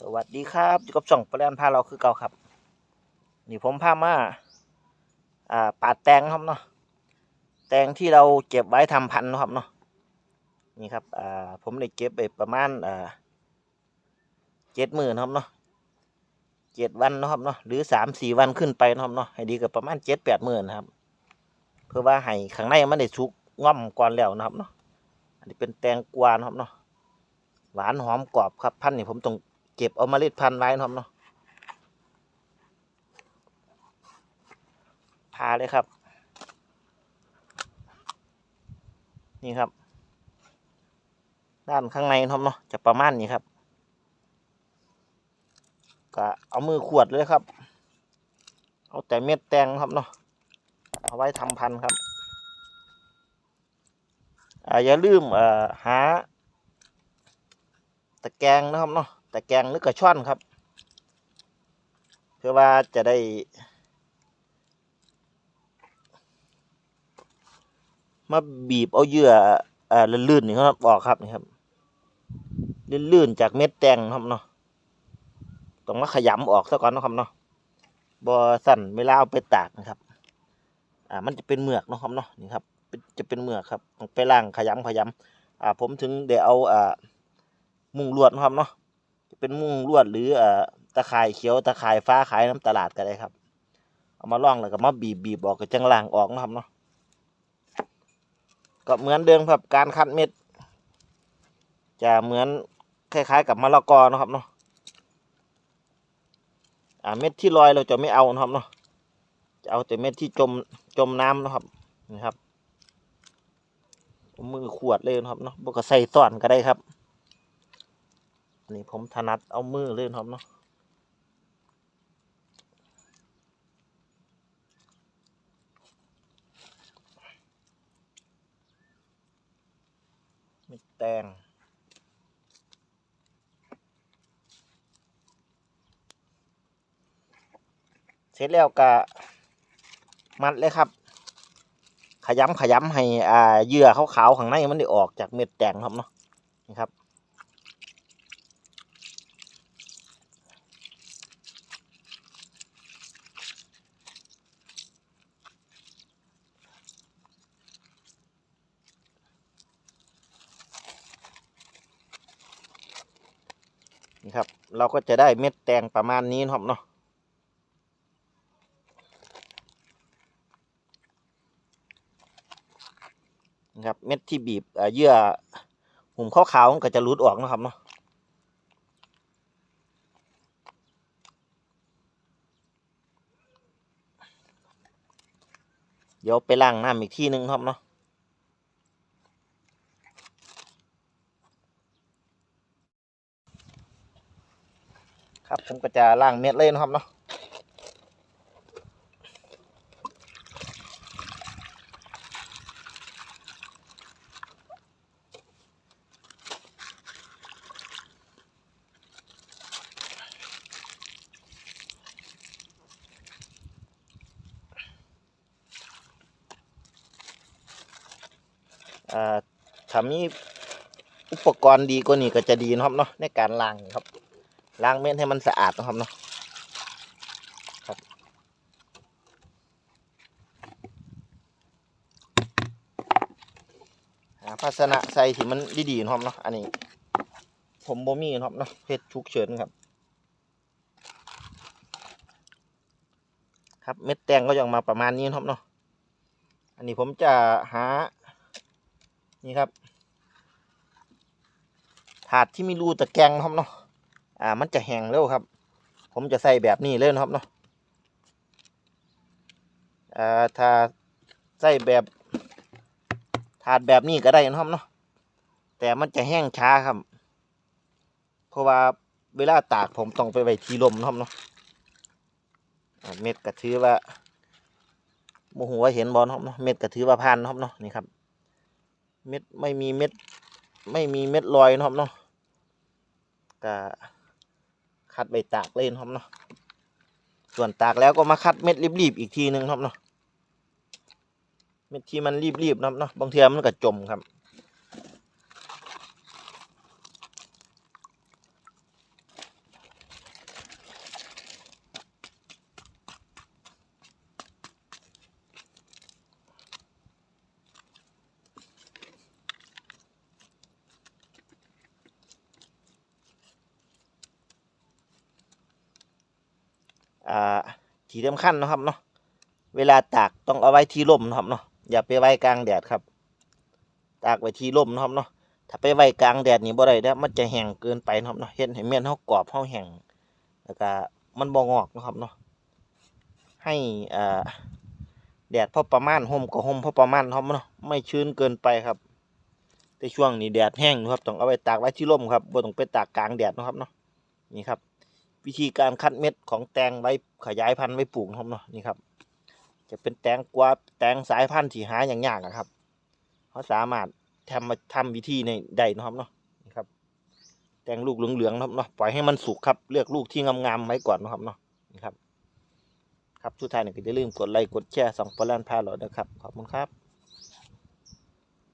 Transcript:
สวัสดีครับอยู่กับช่องปลาแรนพาเราคือเก่าครับ นี่ผมพามาอ่าปาดแตงครับเนาะแตงที่เราเก็บไว้ทำพันธุ์นะครับเนาะนี่ครับอ่าผมได้เก็บไปประมาณอ่าเจ็ดหมื่นครับเนาะเจ็ดวันนะครับเนาะหรือสามสี่วันขึ้นไปนะครับเนาะให้ดีกับประมาณเจ็ดแปดหมื่นนะครับ เพื่อว่าให้ข้างในมันได้สุกง่อมก่อนแล้วนะครับเนาะอันนี้เป็นแตงกวานะครับเนาะหวานหอมกรอบครับพันธุ์นี่ผมต้อง เก็บเอาเมล็ดพันธุ์ไว้นะครับเนาะพาเลยครับ นี่ครับ ด้านข้างในนะครับเนาะจะประมาณนี้ครับ ก็เอามือขวดเลยครับ เอาแต่เม็ดแตงครับเนาะเอาไว้ทำพันธุ์ครับอาอย่าลืมหาตะแกรงนะครับเนาะ แตะแกงหรือกระช่อนครับ เพื่อว่าจะได้ มาบีบเอาเยื่ออ่อลื่นๆนี่ครับออกครับนี่ครับลื่นๆจากเม็ดแตงครับเนาะต้องมาขยำออกซะก่อนนะครับเนาะบอสั่นเวลาเอาไปตากนะครับ อ่า มันจะเป็นเหมือกนะครับเนาะนี่ครับจะเป็นเหมือกครับไปล้างขยำขยำอ่า ผมถึงเดี๋ยวเอาอ่ามุงลวดนะครับเนาะ เป็นมุ้งลวดหรือเอ่อตะข่ายเขียวตะข่ายฟ้าขายน้ำตลาดก็ได้ครับ เอามาล่องแล้วก็มาบีบบีบออกก็จังล่างออกนะครับเนาะก็เหมือนเดิมครับการคัดเม็ด จะเหมือนคล้ายๆ กับมะละกอนะครับเนาะอ่าเม็ดที่ลอยเราจะไม่เอานะครับเนาะจะเอาแต่เม็ดที่จมจมน้ำนะครับนี่ครับ มือขวดเลยนะครับเนาะบวกใส่ซ่อนก็ได้ครับ นนี้ผมถนัดเอามือเล่นครับเนาะม่แตงเสร็จแล้วก็มัดเลยครับ ขยำขยำให้อ่าเยื่อขาวๆข้างในมันได้ออกจากเม็ดแตงครับเนาะนี่ครับ นี่ครับ เราก็จะได้เม็ดแตงประมาณนี้นะครับเนาะนะครับเม็ดที่บีบเยื่อหุ่มขาวๆมันก็จะรุดออกนะครับเนาะเดี๋ยวไปล้างน้ำอีกที่หนึ่งครับเนาะ ครับ ผมก็จะล่างเม็ดเลยนครับเนาะถ้ามีอุปกรณ์ดีกว่านี้ก็จะดีนะครับเนาะในการล้างครับ ล้างเม็ดให้มันสะอาดนะครับเนาะครับ หาภาชนะใส่ที่มันดีๆนะครับเนาะอันนี้ ผมบ่มีนะครับเนาะเพชรฉุกเฉินครับ ครับเม็ดแตงก็จะออกมาประมาณนี้นะครับเนาะอันนี้ผมจะหา นี่ครับถาดที่มีรูตะแกรงนะครับเนาะ อ่ามันจะแห้งเร็วครับ ผมจะใส่แบบนี้เลยนะครับเนาะอ่าถ้าใส่แบบถาดแบบนี้ก็ได้นะครับเนาะแต่มันจะแห้งช้าครับ เพราะว่าเวลาตากผมต้องไปไว้ที่ลมนะครับเนาะเม็ดก็ถือว่าโมโหว่าเห็นบอลครับเนาะเม็ดก็ถือว่าผ่านนะครับเนาะนี่ครับเม็ดไม่มีเม็ดไม่มีเม็ดลอยนะครับเนาะก็ คัดใบตากเล่นครับเนาะส่วนตากแล้วก็มาคัดเม็ดรีบๆอีกทีหนึ่งครับเนาะเม็ดที่มันรีบๆนะครับเนาะบางทีมันก็จมครับ อ่าที่สำคัญนะครับเนาะเวลาตากต้องเอาไว้ที่ร่มนะครับเนาะอย่าไปไว้กลางแดดครับ ตากไว้ที่ร่มนะครับเนาะถ้าไปไว้กลางแดดนี่บ่ได้เด้อมันจะแห้งเกินไปนะครับเนาะเฮ็ดให้เม่นเฮากรอบเฮาแห้งแล้วก็มันบ่งอกนะครับเนาะให้อ่าแดดพอประมาณห่มก็ห่มพอประมาณนะครับเนาะไม่ชื้นเกินไปครับ แต่ช่วงนี้แดดแห้งอยู่ครับต้องเอาไว้ตากไว้ที่ร่มครับบ่ต้องไปตากกลางแดดนะครับเนาะนี่ครับ วิธีการคัดเม็ดของแตงไว้ขยายพันธุ์ไว้ปลูกนะครับเนาะนี่ครับ จะเป็นแตงกวาแตงสายพันธุ์ที่หาอย่างยากอะครับเขาสามารถทำมาทำวิธีในได้นะครับเนาะนี่ครับ แตงลูกเหลืองๆนะครับเนาะปล่อยให้มันสุกครับเลือกลูกที่งามๆไว้ก่อนนะครับเนาะนี่ครับ ครับสุดท้ายนี่ก็อย่าลืมกดไลค์กดแชร์สองปอลแลนพาโหลดนะครับขอบคุณครับ